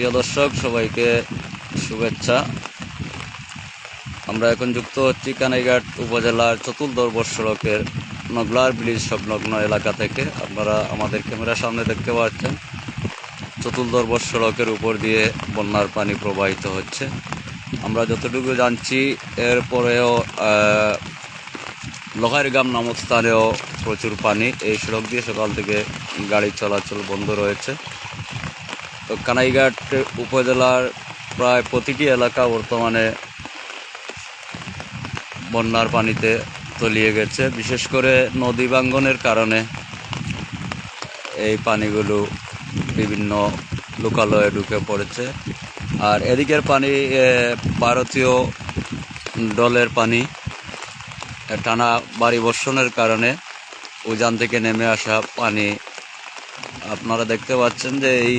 প্রিয় দর্শক, সবাইকে শুভেচ্ছা। আমরা এখন যুক্ত হচ্ছি কানাইঘাট উপজেলার চতুর্দর্বর সড়কের নগলার ব্রিজ সংলগ্ন এলাকা থেকে। আপনারা আমাদের ক্যামেরার সামনে দেখতে পাচ্ছেন চতুর্দর্বর সড়কের উপর দিয়ে বন্যার পানি প্রবাহিত হচ্ছে। আমরা যতটুকু জানছি এরপরেও লোহারগাম নামক স্থানেও প্রচুর পানি। এই সড়ক দিয়ে সকাল থেকে গাড়ি চলাচল বন্ধ রয়েছে। তো কানাইঘাট উপজেলার প্রায় প্রতিটি এলাকা বর্তমানে বন্যার পানিতে তলিয়ে গেছে। বিশেষ করে নদী ভাঙ্গনের কারণে এই পানিগুলো বিভিন্ন লোকালয়ে ঢুকে পড়েছে। আর এদিকের পানি ভারতীয় ডলের পানি টানা বাড়ি বর্ষণের কারণে উজান থেকে নেমে আসা পানি। আপনারা দেখতে পাচ্ছেন যে এই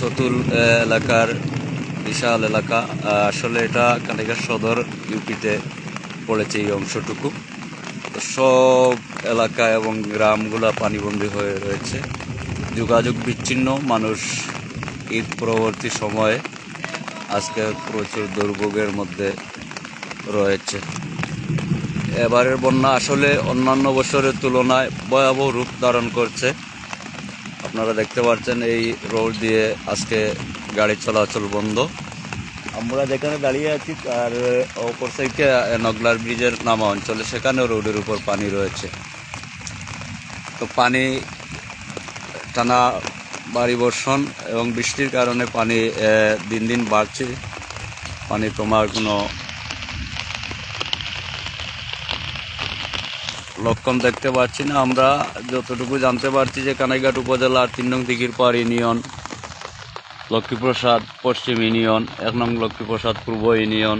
চতুল এলাকার বিশাল এলাকা। আসলে এটা কানিঘাট সদর ইউপিতে পড়েছে এই অংশটুকু। সব এলাকা এবং গ্রামগুলা পানিবন্দী হয়ে রয়েছে। যোগাযোগ বিচ্ছিন্ন, মানুষ ঈদ পরবর্তী সময়ে আজকে প্রচুর দুর্ভোগের মধ্যে রয়েছে। এবারের বন্যা আসলে অন্যান্য বছরের তুলনায় ভয়াবহ রূপ ধারণ করছে। আপনারা দেখতে পাচ্ছেন এই রোড দিয়ে আজকে গাড়ি চলাচল বন্ধ। আমরা যেখানে দাঁড়িয়ে আছি, তার অপর সাইডে নগলার ব্রিজের নামা অঞ্চলে, সেখানেও রোডের উপর পানি রয়েছে। তো পানি, টানা বাড়ি বর্ষণ এবং বৃষ্টির কারণে পানি দিন দিন বাড়ছে। পানি কমার কোনো লক্ষণ দেখতে পাচ্ছি না। আমরা যতটুকু জানতে পারছি যে কানাইঘাট উপজেলার তিন নং দিঘির পার ইউনিয়ন, লক্ষ্মীপ্রসাদ পশ্চিম ইউনিয়ন, এক নং লক্ষ্মীপ্রসাদ পূর্ব ইউনিয়ন,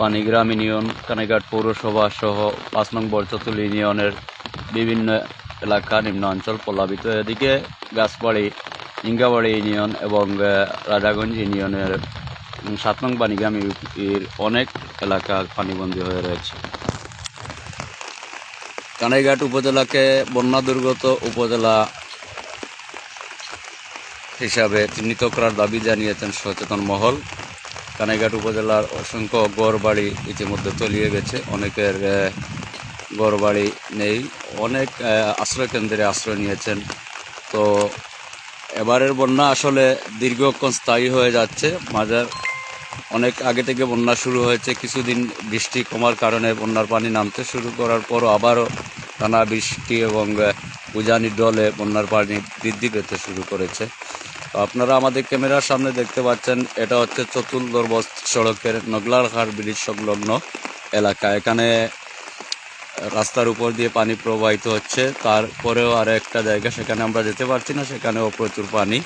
পানিগ্রাম ইউনিয়ন, কানাইঘাট পৌরসভা সহ পাঁচ নং বরচতুল ইউনিয়নের বিভিন্ন এলাকা, নিম্ন অঞ্চল প্লাবিত এদিকে গাছবাড়ি ইঙ্গাবাড়ি ইউনিয়ন এবং রাজাগঞ্জ ইউনিয়নের সাত নং পানিগ্রাম ইউপির অনেক এলাকা পানিবন্দী হয়ে রয়েছে। কানাইঘাট উপজেলাকে বন্যা দুর্গত উপজেলা হিসাবে চিহ্নিত করার দাবি জানিয়েছেন সচেতন মহল। কানাইঘাট উপজেলার অসংখ্য গড়বাড়ি ইতিমধ্যে তলিয়ে গেছে। অনেকের গড়বাড়ি নেই। অনেক আশ্রয়কেন্দ্রে আশ্রয় নিয়েছেন। তো এবারের বন্যা আসলে দীর্ঘক্ষণ স্থায়ী হয়ে যাচ্ছে। মাঝার অনেক আগে থেকে বন্যা শুরু হয়েছে, কিছুদিন বৃষ্টি কমার কারণে বন্যার পানি নামতে শুরু করার পরও আবারও টানা বৃষ্টি এবং উজানি ডলে বন্যার পানি বৃদ্ধি পেতে শুরু করেছে। আপনারা আমাদের ক্যামেরার সামনে দেখতে পাচ্ছেন, এটা হচ্ছে চতুর্দর্ব সড়কের নগলারঘাট ব্রিজ সংলগ্ন এলাকা। এখানে রাস্তার উপর দিয়ে পানি প্রবাহিত হচ্ছে, তারপরেও আর একটা জায়গা, সেখানে আমরা যেতে পারছি না, সেখানেও প্রচুর পানি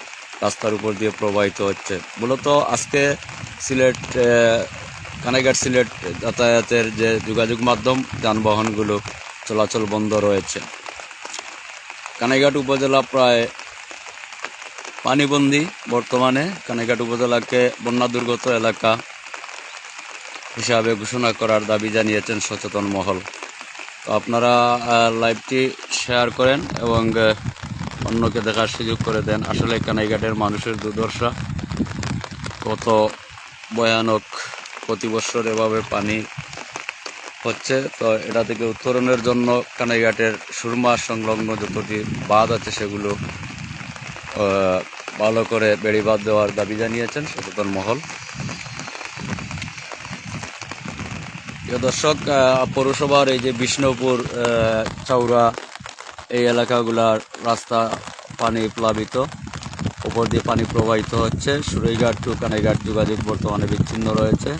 রাস্তার উপর দিয়ে প্রবাহিত হচ্ছে। মূলত আজকে সিলেট কানাইঘাট সিলেট যাতায়াতের যে যোগাযোগ মাধ্যম, যানবাহনগুলো চলাচল বন্ধ রয়েছে। কানাইঘাট উপজেলা প্রায় পানিবন্দী বর্তমানে। কানাইঘাট উপজেলাকে বন্যা দুর্গত এলাকা হিসাবে ঘোষণা করার দাবি জানিয়েছেন সচেতন মহল। তো আপনারা লাইভটি শেয়ার করেন এবং অন্যকে দেখার সুযোগ করে দেন। আসলে কানাইঘাটের মানুষের দুর্দশা কত ভয়ানক প্রতি বছর এভাবে পানি হচ্ছে। তো এটা থেকে উত্তরণের জন্য কানাইঘাটের সুরমা সংলগ্ন যতটি বাঁধ আছে সেগুলো ভালো করে বেড়িবাঁধ দেওয়ার দাবি জানিয়েছেন সচেতন মহল। দর্শক পৌরসভার এই যে বিষ্ণুপুর চৌরা এই এলাকাগুলার রাস্তা পানি প্লাবিত। উপর দিয়ে পানি প্রবাহিত হচ্ছে। সুরৈঘাট টু কানাইঘাট যোগাযোগ বর্তমানে বিচ্ছিন্ন রয়েছে।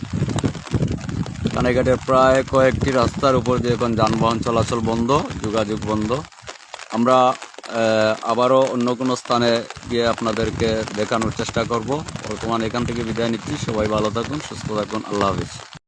কানাইঘাটের প্রায় কয়েকটি রাস্তার উপর দিয়ে এখন যানবাহন চলাচল বন্ধ, যোগাযোগ বন্ধ। আমরা আবারও অন্য কোনো স্থানে গিয়ে আপনাদেরকে দেখানোর চেষ্টা করব। বর্তমানে এখান থেকে বিদায় নিচ্ছি। সবাই ভালো থাকুন, সুস্থ থাকুন। আল্লাহ হাফিজ।